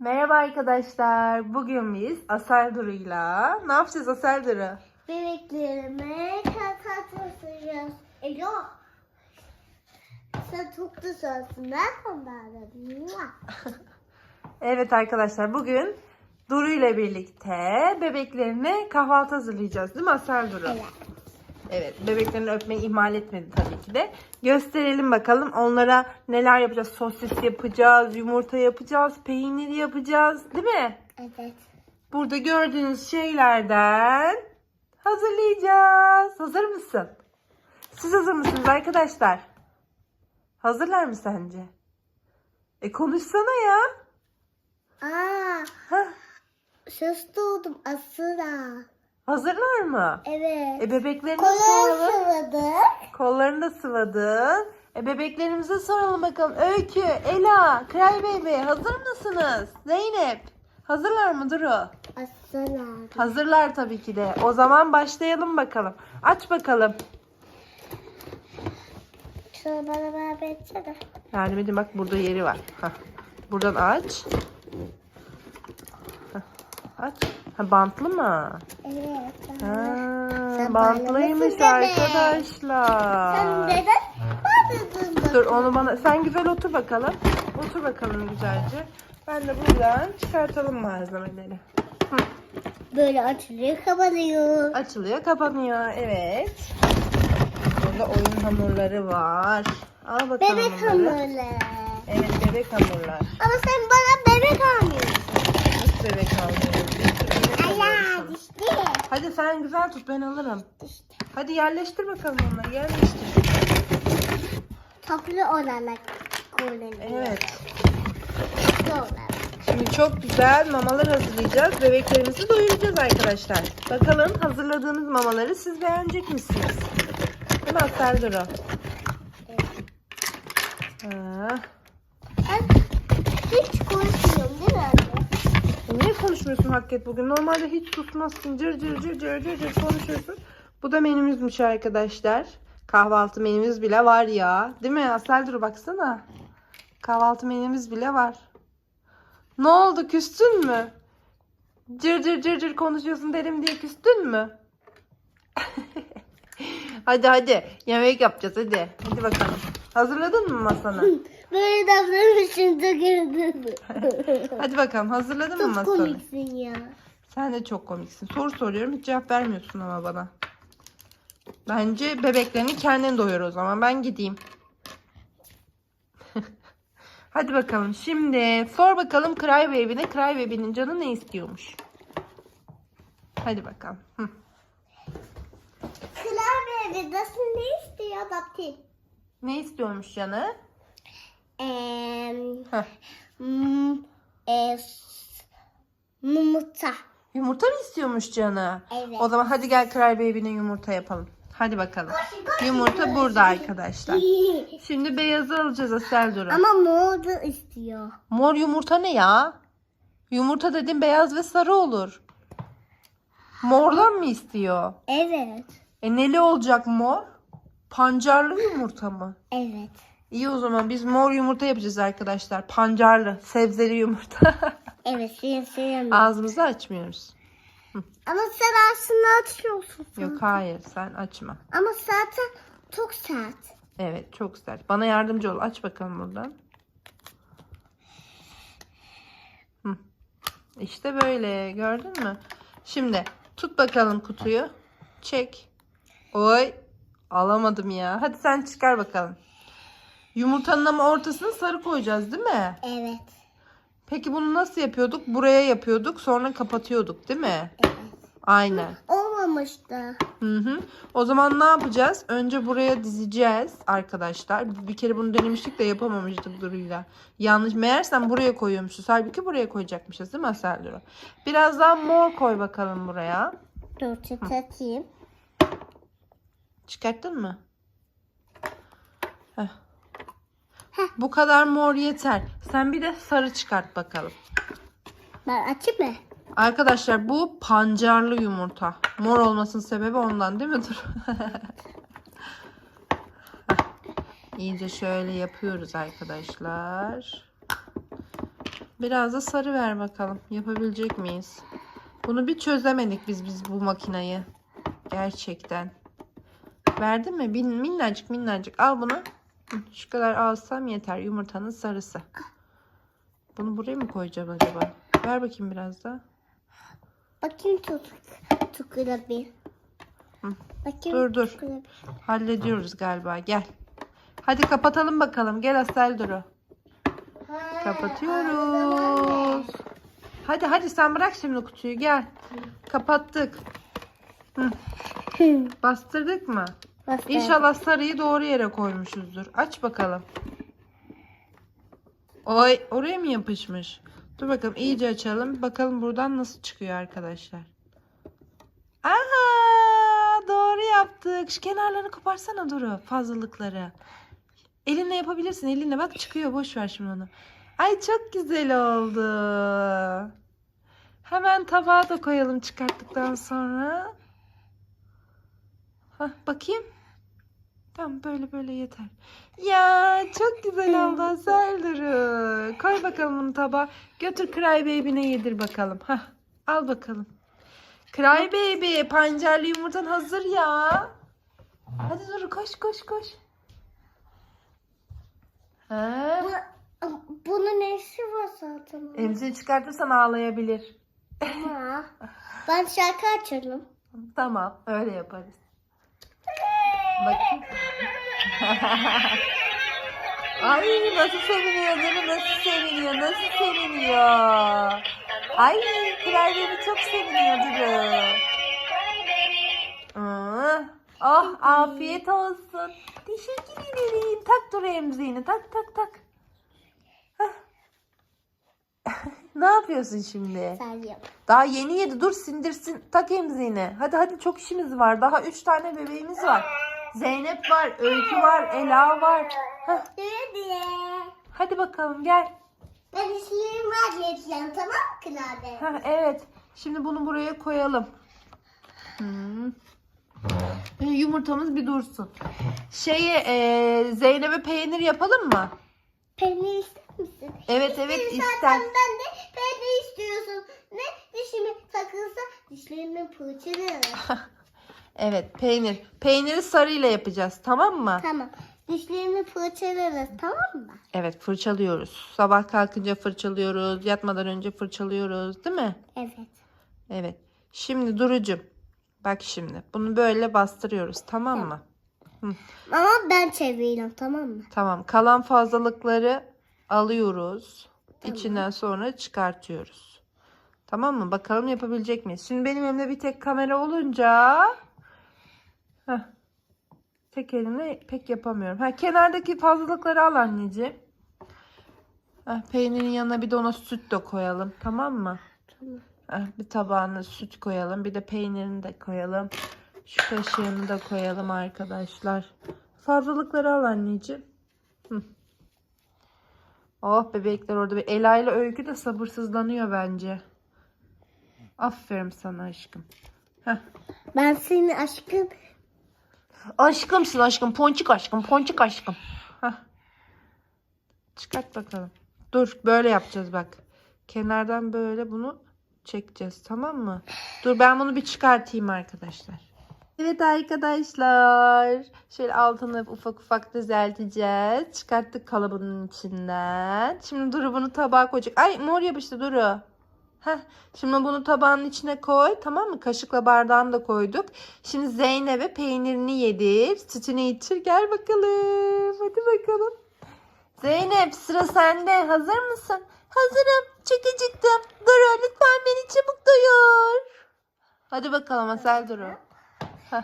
Merhaba arkadaşlar. Bugün biz Asel Duru'yla ne yapacağız Asel Duru? Bebeklerime katatasıyız. E yok. Sen çok da söylesün. Ben onlarla. Evet arkadaşlar bugün Duru ile birlikte bebeklerine kahvaltı hazırlayacağız değil mi Asel Duru? Evet. Evet bebeklerini öpmeyi ihmal etmedi tabii ki de. Gösterelim bakalım onlara neler yapacağız. Sosis yapacağız, yumurta yapacağız, peynir yapacağız değil mi? Evet. Burada gördüğünüz şeylerden hazırlayacağız. Hazır mısın? Siz hazır mısınız arkadaşlar? Hazırlar mı sence? E konuşsana ya. Aa, Heh, söz doğdum asıra. Hazırlar mı? Evet. E bebeklerine Kolay soralım. sıvadık. Kollarını da sıvadın. E bebeklerimize soralım bakalım. Öykü, Ela, Cry Baby hazır mısınız? Zeynep hazırlar mı Duru? Asıra. Hazırlar tabii ki de. O zaman başlayalım bakalım. Aç bakalım. Şunu bana ver versene. Yardım edin bak burada yeri var. Hah. Buradan aç. Hah. Aç. Ha, bantlı mı? Evet. Ha, bantlıymış arkadaşlar. Sen neden bağladın? Dur onu bana sen güzel otur bakalım. Otur bakalım güzelce. Ben de buradan çıkartalım malzemeleri. Hı. Böyle açılıyor kapanıyor. Açılıyor, kapanıyor. Evet. Burada oyun hamurları var. Al bakalım Bebek bunları. hamurları. Evet, bebek hamurlar. Ama sen bana bebek almıyorsun. Nasıl bebek almıyoruz? Bir sürü bebek alıyoruz Allah sana. işte. Hadi sen güzel tut ben alırım. İşte. Hadi yerleştir bakalım onları yerleştir. Toplu olarak kullanılıyor. Evet. Toplu olarak. Şimdi çok güzel mamalar hazırlayacağız. Bebeklerimizi doyuracağız arkadaşlar. Bakalım hazırladığınız mamaları siz beğenecek misiniz? Değil mi Asel Duru? Ha. Ben hiç konuşmuyorum değil mi? Niye konuşmuyorsun Hakket bugün? Normalde hiç susmazsın. Cır cır cır cır cır cır konuşuyorsun. Bu da menümüzmüş arkadaşlar. Kahvaltı menümüz bile var ya. Değil mi Asel Duru baksana. Kahvaltı menümüz bile var. Ne oldu küstün mü? Cır cır cır cır konuşuyorsun derim diye küstün mü? hadi hadi yemek yapacağız hadi. Hadi bakalım. Hazırladın mı masanı? Böyle davranmışsın da gördün. hadi bakalım hazırladın mı Çok masanı? komiksin ya. Sen de çok komiksin. Soru soruyorum hiç cevap vermiyorsun ama bana. Bence bebeklerini kendin doyur o zaman. Ben gideyim. Hadi bakalım. Şimdi sor bakalım Cry Baby'ne. Cry Baby'nin canı ne istiyormuş? Hadi bakalım. Hı. Klavye nasıl ne istiyor Bapti? Ne istiyormuş canı? Heh. Hmm, e, Yumurta. Yumurta mı istiyormuş canı? Evet. O zaman hadi gel Cry Baby'ne yumurta yapalım. Hadi bakalım. Yumurta burada arkadaşlar. Şimdi beyazı alacağız Asel Duru. Ama mor da istiyor. Mor yumurta ne ya? Yumurta dedim beyaz ve sarı olur. Mordan mı istiyor? Evet. E neli olacak mor? Pancarlı yumurta mı? Evet. İyi o zaman biz mor yumurta yapacağız arkadaşlar. Pancarlı, sebzeli yumurta. Evet sen sevmiyorum. Ağzımızı açmıyoruz. Ama sen aslında açıyorsun. Yok hayır sen açma. Ama zaten çok sert. Evet çok sert. Bana yardımcı ol. Aç bakalım buradan. Hı. İşte böyle gördün mü? Şimdi tut bakalım kutuyu. Çek. Oy. Alamadım ya. Hadi sen çıkar bakalım. Yumurtanın ama ortasına sarı koyacağız değil mi? Evet. Peki bunu nasıl yapıyorduk? Buraya yapıyorduk sonra kapatıyorduk değil mi? Evet. Aynen. Olmamıştı. Hı hı. O zaman ne yapacağız? Önce buraya dizeceğiz arkadaşlar. Bir kere bunu denemiştik de yapamamıştık Duru'yla. Yanlış. Meğersem buraya koyuyormuşuz. Halbuki buraya koyacakmışız değil mi Asel Duru? Biraz daha mor koy bakalım buraya. Dur çıtlatayım. Çıkarttın mı? Heh. Bu kadar mor yeter. Sen bir de sarı çıkart bakalım. Ben açayım mı? Arkadaşlar bu pancarlı yumurta. Mor olmasının sebebi ondan değil mi? Dur. İyice şöyle yapıyoruz arkadaşlar. Biraz da sarı ver bakalım. Yapabilecek miyiz? Bunu bir çözemedik biz biz bu makinayı. Gerçekten. Verdin mi? Minnacık minnacık. Al bunu. Şu kadar alsam yeter. Yumurtanın sarısı. Bunu buraya mı koyacağım acaba? Ver bakayım biraz da. Bakayım tut. Tukura bir. Hı. Bakayım Dur, dur. tukura bir. Hallediyoruz galiba. Gel. Hadi kapatalım bakalım. Gel Asel Duru. Kapatıyoruz. Hadi hadi sen bırak şimdi kutuyu gel. Kapattık. Hı. Bastırdık mı? Bastır. İnşallah sarıyı doğru yere koymuşuzdur. Aç bakalım. Oy oraya mı yapışmış? Dur bakalım iyice açalım. Bakalım buradan nasıl çıkıyor arkadaşlar. Aha doğru yaptık. Şu kenarlarını koparsana Duru fazlalıkları. Elinle yapabilirsin. Elinle bak çıkıyor. Boş ver şimdi onu. Ay çok güzel oldu. Hemen tabağa da koyalım çıkarttıktan sonra. Hah, bakayım. Tamam böyle böyle yeter. Ya çok güzel oldu Asel Duru. Koy bakalım bunu tabağa. Götür Cry Baby'ne yedir bakalım. Hah, al bakalım. Cry Baby pancarlı yumurtan hazır ya. Hadi Duru koş koş koş. Ha? Bu- Bunun nesi var zaten? Emzini çıkartırsan ağlayabilir. Ama ben şarkı açarım. Tamam öyle yaparız. Bakayım. Ay nasıl seviniyor mi? Nasıl seviniyor? Nasıl seviniyor? Ay Kraliçemi çok seviniyor Duru. Oh afiyet olsun. Teşekkür ederim. Tak Duru emziğini. Tak tak tak. Ne yapıyorsun şimdi? Daha yeni yedi. Dur sindirsin. Tak emziğini. Hadi hadi çok işimiz var. Daha üç tane bebeğimiz var. Zeynep var. Öykü var. Ela var. Hadi. bakalım gel. Ben işlerimi halledeceğim tamam mı Kınabe? Heh, evet. Şimdi bunu buraya koyalım. Hmm. Yumurtamız bir dursun. Şeye e, Zeynep'e peynir yapalım mı? Peynir ister misin? Evet evet Zaten ister. ben de peynir istiyorsun. Ne dişime takılsa dişlerimi fırçalarım. Evet peynir. Peyniri sarıyla yapacağız tamam mı? tamam. Dişlerimi fırçalarız tamam mı? Evet fırçalıyoruz. Sabah kalkınca fırçalıyoruz. Yatmadan önce fırçalıyoruz değil mi? Evet. Evet. Şimdi Duru'cum. Bak şimdi. Bunu böyle bastırıyoruz tamam mı? Ama ben çeviriyorum tamam mı? Tamam. Kalan fazlalıkları alıyoruz. İçinden sonra çıkartıyoruz. Tamam mı? Bakalım yapabilecek miyiz? Şimdi benim elimde bir tek kamera olunca Heh. tek elimle pek yapamıyorum. Ha, kenardaki fazlalıkları al anneciğim. Heh, peynirin yanına bir de ona süt de koyalım. Tamam mı? Tamam. Heh, bir tabağına süt koyalım. Bir de peynirini de koyalım. Şu kaşığını da koyalım arkadaşlar. Fazlalıkları al anneciğim. Hı. Oh bebekler orada bir Ela ile Öykü de sabırsızlanıyor bence. Aferin sana aşkım. Heh. Ben seni aşkım Aşkımsın aşkım. Ponçik aşkım. Ponçik aşkım. Heh. Çıkart bakalım. Dur böyle yapacağız bak. Kenardan böyle bunu çekeceğiz tamam mı? Dur ben bunu bir çıkartayım arkadaşlar. Evet arkadaşlar. Şöyle altını ufak ufak düzelteceğiz. Çıkarttık kalıbının içinden. Şimdi Duru bunu tabağa koyacak. Ay mor yapıştı Duru. Heh, şimdi bunu tabağın içine koy tamam mı? Kaşıkla bardağını da koyduk. Şimdi Zeynep'e peynirini yedir. Sütünü içir. Gel bakalım. Hadi bakalım. Zeynep sıra sende. Hazır mısın? Hazırım. Çok acıktım. Duru lütfen beni çabuk doyur. Hadi bakalım Asel Duru. Heh.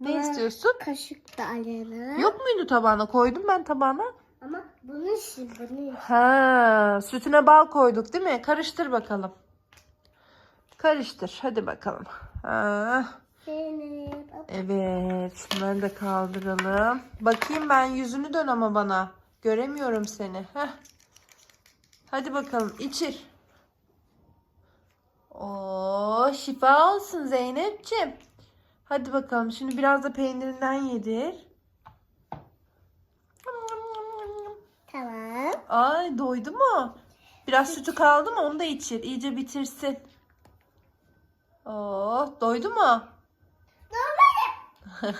Ne istiyorsun? kaşık da alalım. Yok muydu tabağına? Koydum ben tabağına. Ama bunun için bunun. Ha, sütüne bal koyduk değil mi? Karıştır bakalım. Karıştır. Hadi bakalım. Ha, evet. Şunları da kaldıralım. Bakayım ben yüzünü dön ama bana. Göremiyorum seni. Heh. Hadi bakalım içir. Oo, şifa olsun Zeynep'ciğim. Hadi bakalım. Şimdi biraz da peynirinden yedir. Tamam. Ay doydu mu? Biraz sütü kaldı mı onu da içir. İyice bitirsin. Oh, doydu mu?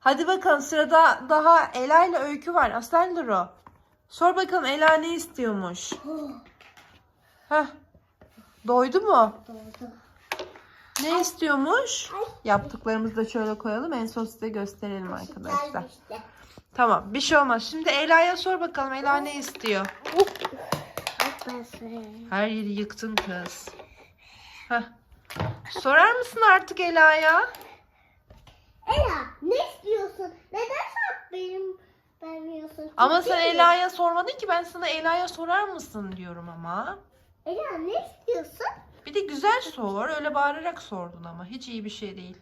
Hadi bakalım sırada daha Ela ile Öykü var. Aslan Duru. Sor bakalım Ela ne istiyormuş? Heh. Doydu mu? Doğru. Ne istiyormuş? Yaptıklarımızı da şöyle koyalım. En son size gösterelim arkadaşlar. Tamam bir şey olmaz. Şimdi Ela'ya sor bakalım. Ela ne istiyor? Her yeri yıktın kız. Heh. Sorar mısın artık Ela'ya? Ela ne istiyorsun? Neden sen benim vermiyorsun? Ama sen? Ela'ya sormadın ki ben sana Ela'ya sorar mısın diyorum ama. Ela ne istiyorsun? Bir de güzel sor. Öyle bağırarak sordun ama. Hiç iyi bir şey değil.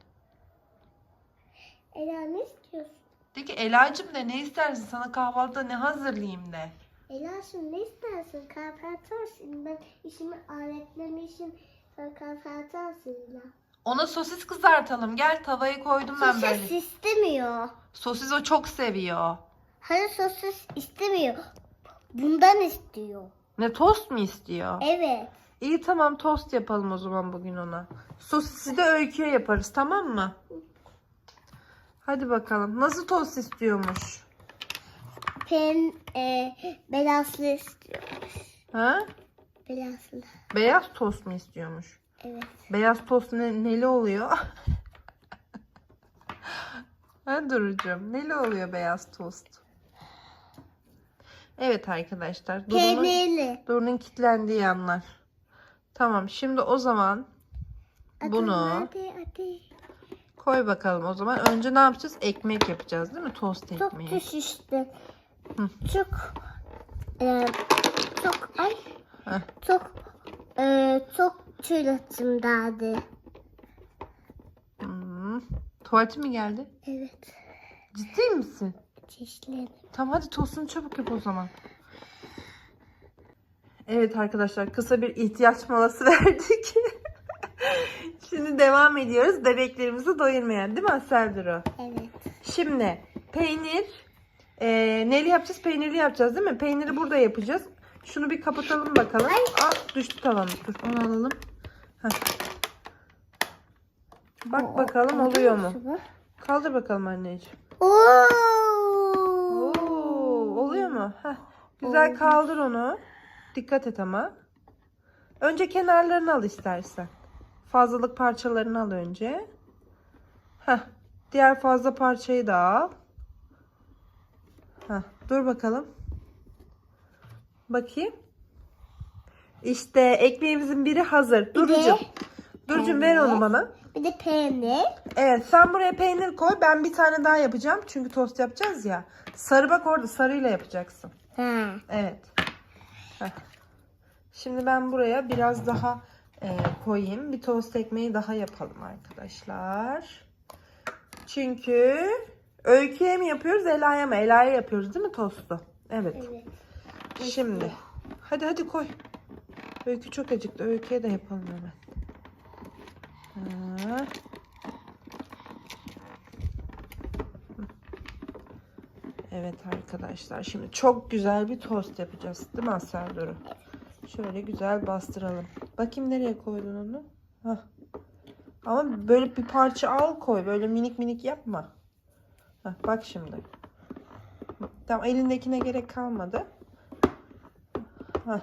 Ela ne istiyorsun? De ki Ela'cığım de ne istersin? Sana kahvaltıda ne hazırlayayım de. Ela şimdi ne istersin? Kalkartarsın. Ben işimi aletlemişim. Sen kalkartarsın Ela. Ona sosis kızartalım. Gel tavayı koydum ben böyle. Sosis istemiyor. Sosis o çok seviyor. Hayır sosis istemiyor. Bundan istiyor. Ne tost mu istiyor? Evet. İyi tamam tost yapalım o zaman bugün ona. Sosisi de öyküye yaparız tamam mı? Hadi bakalım. Nasıl tost istiyormuş? Pen e, beyazlı istiyor. Ha? Beyazlı. Beyaz tost mu istiyormuş? Evet. Beyaz tost ne, neli oluyor? ha Duru'cum neli oluyor beyaz tost? Evet arkadaşlar. Peynirli. Duru'nun kilitlendiği anlar. Tamam şimdi o zaman Bunu- Hadi hadi. Koy bakalım o zaman. Önce ne yapacağız? Ekmek yapacağız değil mi? Tost Çok ekmeği. işte. Hı. Çok e, çok ay Heh. çok e, çok çırıtım derdi. Hmm. Tuvaleti mi geldi? Evet. Ciddi misin? Çişlerim. Tamam hadi tostunu çabuk yap o zaman. Evet arkadaşlar kısa bir ihtiyaç molası verdik. Şimdi devam ediyoruz bebeklerimizi doyurmayan değil mi Asel Duru? Evet. Şimdi peynir e, neli yapacağız? Peynirli yapacağız değil mi? Peyniri burada yapacağız. Şunu bir kapatalım bakalım. Aa, düştü tavanı. Dur onu alalım. Heh. Bak bakalım oluyor mu? Kaldır bakalım anneciğim. Oo. Oo, oluyor mu? Heh. Güzel kaldır onu. Dikkat et ama. Önce kenarlarını al istersen. Fazlalık parçalarını al önce. Heh. Diğer fazla parçayı da al. Heh. Dur bakalım. Bakayım. İşte ekmeğimizin biri hazır. Durucum. Durucum ver onu bana. Bir de peynir. Evet sen buraya peynir koy. Ben bir tane daha yapacağım. Çünkü tost yapacağız ya. Sarı bak orada sarıyla yapacaksın. Ha. Evet. Heh. Şimdi ben buraya biraz daha e, koyayım. Bir tost ekmeği daha yapalım arkadaşlar. Çünkü öyküye mi yapıyoruz Ela'ya mı? Ela'ya yapıyoruz değil mi tostu? Evet. Evet. Şimdi. Hadi hadi koy. Öykü çok acıktı. Öyküye de yapalım hemen. Ha. Evet arkadaşlar. Şimdi çok güzel bir tost yapacağız. Değil mi Asel Duru? Şöyle güzel bastıralım. Bakayım nereye koydun onu? Hah. Ama böyle bir parça al koy. Böyle minik minik yapma. Hah, bak şimdi. Tamam elindekine gerek kalmadı. Hah.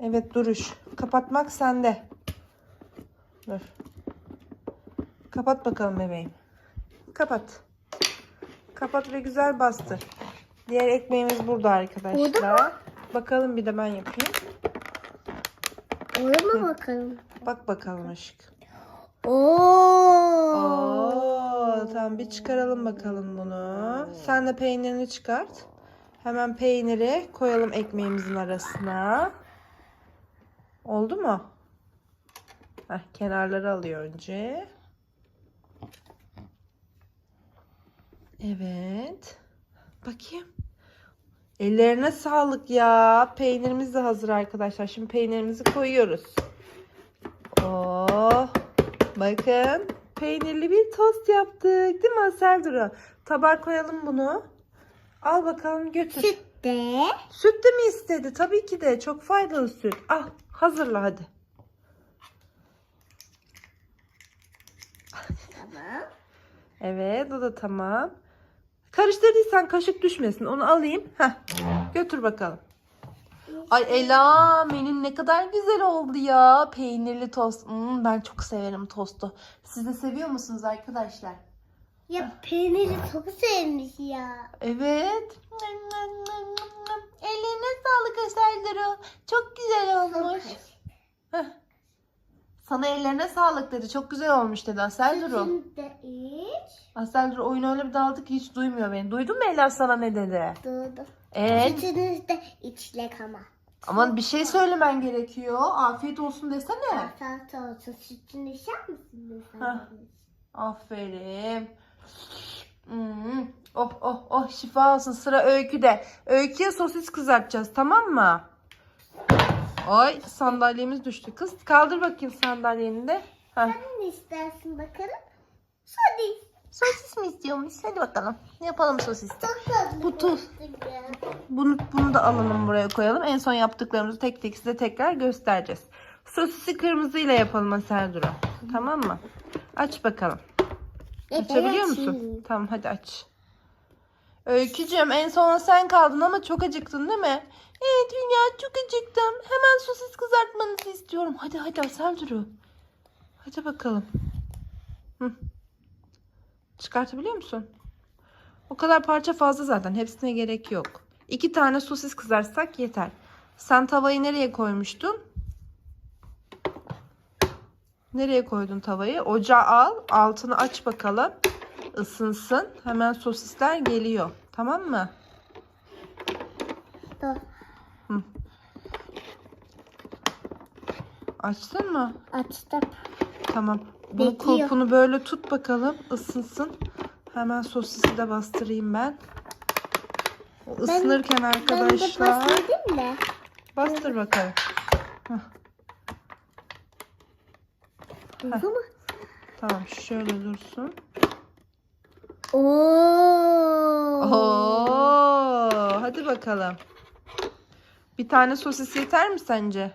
Evet duruş. Kapatmak sende. Dur. Kapat bakalım bebeğim. Kapat. Kapat ve güzel bastır. Diğer ekmeğimiz burada arkadaşlar. Burada Bakalım bir de ben yapayım. Olur mu bakalım? Bak bakalım aşk. Oo. Oo, tamam bir çıkaralım bakalım bunu. Sen de peynirini çıkart. Hemen peyniri koyalım ekmeğimizin arasına. Oldu mu? Heh, kenarları alıyor önce. Evet. Bakayım. Ellerine sağlık ya. Peynirimiz de hazır arkadaşlar. Şimdi peynirimizi koyuyoruz. Oh. Bakın. Peynirli bir tost yaptık. Değil mi Asel Duru? Tabağa koyalım bunu. Al bakalım götür. Süt de. Süt de mi istedi? Tabii ki de. Çok faydalı süt. Al hazırla hadi. Tamam. Evet o da tamam. Karıştırdıysan kaşık düşmesin. Onu alayım. Heh. Götür bakalım. Ay Ela menün ne kadar güzel oldu ya. Peynirli tost. Hmm, ben çok severim tostu. Siz de seviyor musunuz arkadaşlar? Ya peyniri çok sevmiş ya. Evet. Ellerine sağlık Eserdar'ı. Çok güzel olmuş. Heh. Sana ellerine sağlık dedi. Çok güzel olmuş dedi Aselduru. Şimdi iç. Aselduru oyun öyle bir daldı ki hiç duymuyor beni. Duydun mu Ela sana ne dedi? Evet. Sütünüz de içlek ama. Ama bir şey söylemen gerekiyor. Afiyet olsun desene. Salata olsun. Sütünü içer misiniz? Ha. Aferin. Hmm. Oh oh oh şifa olsun. Sıra öyküde. Öyküye sosis kızartacağız tamam mı? Ay sandalyemiz düştü. Kız kaldır bakayım sandalyeni de. Heh. Sen ne istersin bakalım? Sosis. Sosis mi istiyormuş? Hadi bakalım. Yapalım sosis. Bu tuz. Bunu, bunu da alalım buraya koyalım. En son yaptıklarımızı tek tek size tekrar göstereceğiz. Sosisi kırmızıyla yapalım Aserdura. Tamam mı? Aç bakalım. Açabiliyor musun? Tamam hadi aç. Öykücüğüm en sona sen kaldın ama çok acıktın değil mi? Evet Hülya çok acıktım. Hemen sosis kızartmanızı istiyorum. Hadi hadi Aserduru. Hadi bakalım. Hı. Çıkartabiliyor musun? O kadar parça fazla zaten. Hepsine gerek yok. İki tane sosis kızartsak yeter. Sen tavayı nereye koymuştun? Nereye koydun tavayı? Ocağa al. Altını aç bakalım. Isınsın. Hemen sosisler geliyor. Tamam mı? Dur. Açtın mı? Açtım. Tamam. Bekliyor. kulpunu böyle tut bakalım. ısınsın. Hemen sosisi de bastırayım ben. O ısınırken Ben de arkadaşlar. başlayayım mı? Bastır bakalım. Oldu mu? Tamam şöyle dursun. Oo. Oo, hadi bakalım. Bir tane sosis yeter mi sence?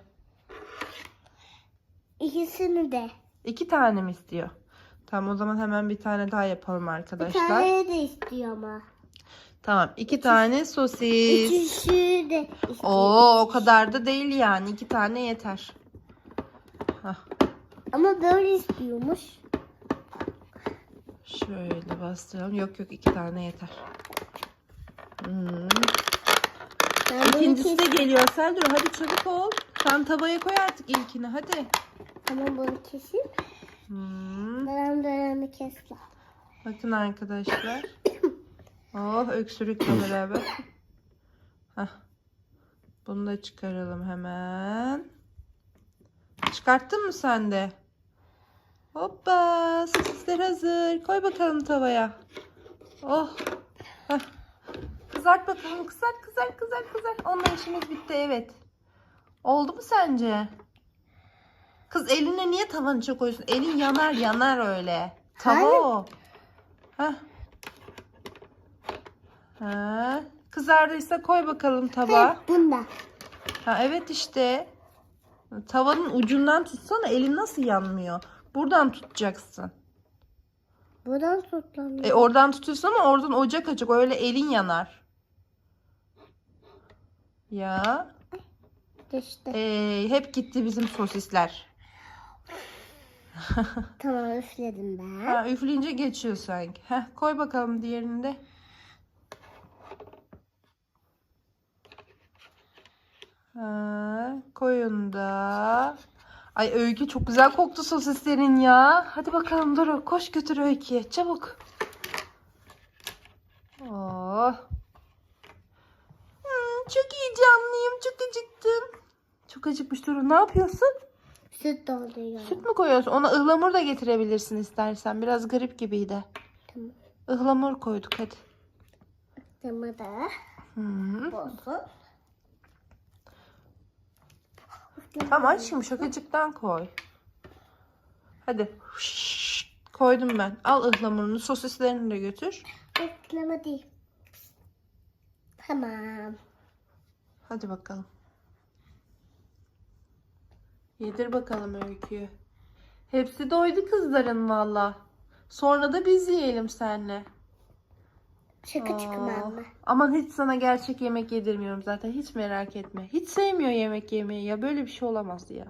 İkisini de. İki tane mi istiyor? Tamam o zaman hemen bir tane daha yapalım Bir arkadaşlar. tane de istiyor ama. Tamam iki tane sosis. Üçüncü de istiyor. Oo o kadar da değil yani. iki tane yeter. Hah, Ama böyle istiyormuş. Şöyle bastıralım. Yok yok iki tane yeter. Hmm. Ben İkincisi de geliyor. Seldur hadi çabuk ol. Sen tavaya koy artık ilkini hadi. Tamam bunu keseyim. Hmm. Dönem dönemi kes. Bakın arkadaşlar. Oh öksürükle beraber. Hah. Bunu da çıkaralım hemen. Çıkarttın mı sen de? Hoppa sosisler hazır. Koy bakalım tavaya. Oh. Kızart bakalım. Kızart kızart kızart kızart. Onunla işimiz bitti evet. Oldu mu sence? Kız eline niye tavanı çok koyuyorsun? Elin yanar yanar öyle. Tava o. Hah. Ha. Kızardıysa koy bakalım tabağa. Bunda. Ha evet işte. Tavanın ucundan tutsana elin nasıl yanmıyor? Buradan tutacaksın. Buradan tutlanıyor. E oradan tutuyorsun ama oradan ocak açık öyle elin yanar. Ya İşte. e, hep gitti bizim sosisler. Tamam üfledim ben. Ha, üfleyince geçiyor sanki. Heh, koy bakalım diğerini de. Ha, koyun da. Ay Öykü çok güzel koktu sosislerin ya. Hadi bakalım Duru koş götür Öykü'ye çabuk. Oh. Hmm, çok heyecanlıyım çok acıktım. Çok acıkmış Duru ne yapıyorsun? Süt dolduruyor. Süt mü koyuyorsun? Ona ıhlamur da getirebilirsin istersen. Biraz garip gibiydi. Tamam. Ihlamur koyduk hadi. Tamam da. Hı. Olsun. Tamam şimdi şakacıktan koy. Hadi. Şşş, koydum ben. Al ıhlamurunu, sosislerini de götür. Bekleme değil. Tamam. Hadi bakalım. Yedir bakalım öyküyü. Hepsi doydu kızların valla. Sonra da biz yiyelim senle. Şaka çıkma Aa, anne. Aman hiç sana gerçek yemek yedirmiyorum zaten. Hiç merak etme. Hiç sevmiyor yemek yemeyi ya. Böyle bir şey olamaz ya.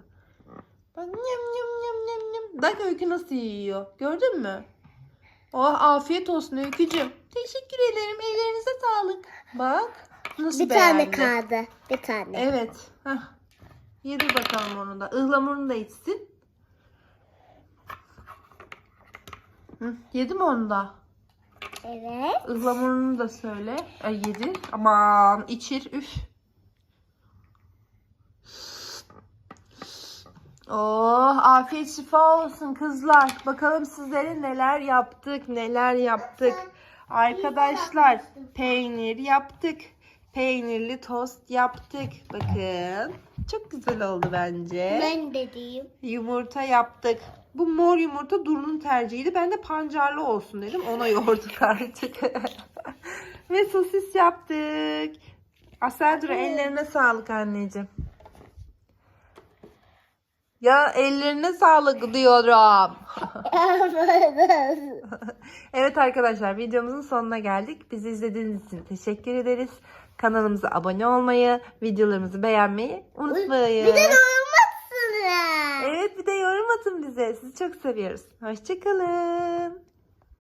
Bak nyam nyam nyam nyam nyam. Bak öykü nasıl yiyor. Gördün mü? Oh afiyet olsun öykücüm. Teşekkür ederim. Ellerinize sağlık. Bak. Nasıl Bir tane beğendi. kaldı. Bir tane. Evet. Heh. Yedir bakalım onu da. Ihlamurunu da içsin. Hı, yedi mi onu da? Evet. Ihlamurunu da söyle. Ay yedi. Aman içir. Üf. Oh afiyet şifa olsun kızlar. Bakalım sizlere neler yaptık, neler yaptık. Arkadaşlar peynir yaptık. Peynirli tost yaptık. Bakın. Çok güzel oldu bence. Ben de diyeyim. Yumurta yaptık. Bu mor yumurta Duru'nun tercihiydi. Ben de pancarlı olsun dedim. Ona yoğurduk artık. Ve sosis yaptık. Asel Duru ellerine sağlık anneciğim. Ya ellerine sağlık diyorum. evet arkadaşlar videomuzun sonuna geldik. Bizi izlediğiniz için teşekkür ederiz. Kanalımıza abone olmayı, videolarımızı beğenmeyi unutmayın. bir de doyurmazsınız. Evet bir de yorum atın bize. Sizi çok seviyoruz. Hoşçakalın.